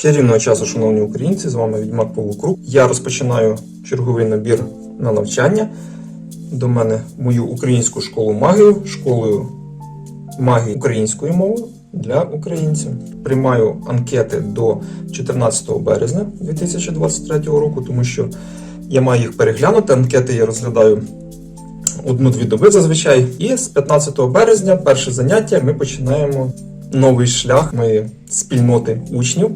Чарівного часу, шановні українці, з вами Відьмак Павло Крук. Я розпочинаю черговий набір на навчання. До мене мою українську школу магію, школою магії українською мовою для українців. Приймаю анкети до 14 березня 2023 року, тому що я маю їх переглянути. Анкети я розглядаю одну-дві доби зазвичай. І з 15 березня, перше заняття, ми починаємо новий шлях моєї спільноти учнів.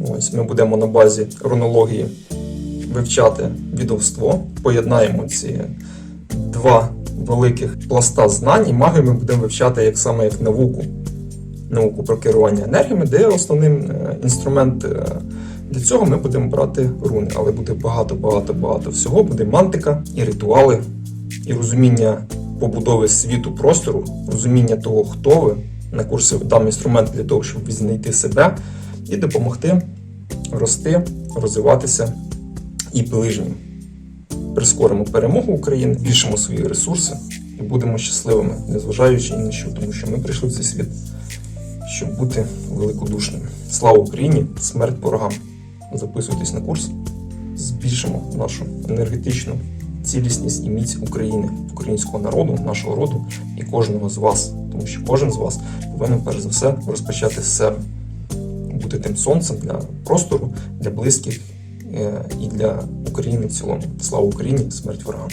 Ось ми будемо на базі рунології вивчати відовство. Поєднаємо ці два великих пласта знань, і магію ми будемо вивчати як саме як науку. Науку про керування енергіями, де основним е, інструмент е, для цього ми будемо брати руни. Але буде багато-багато-багато всього. Буде мантика і ритуали, і розуміння побудови світу простору, розуміння того, хто ви. На курси дам інструмент для того, щоб знайти себе і допомогти рости, розвиватися і ближнім. Прискоримо перемогу України, збільшимо свої ресурси і будемо щасливими, незважаючи ні на що, тому що ми прийшли в цей світ, щоб бути великодушними. Слава Україні! Смерть ворогам! Записуйтесь на курс, збільшимо нашу енергетичну цілісність і міць України, українського народу, нашого роду і кожного з вас, тому що кожен з вас повинен перш за все розпочати з себе, бути тим сонцем для простору, для близьких е, і для України в цілому. Слава Україні! Смерть ворогам!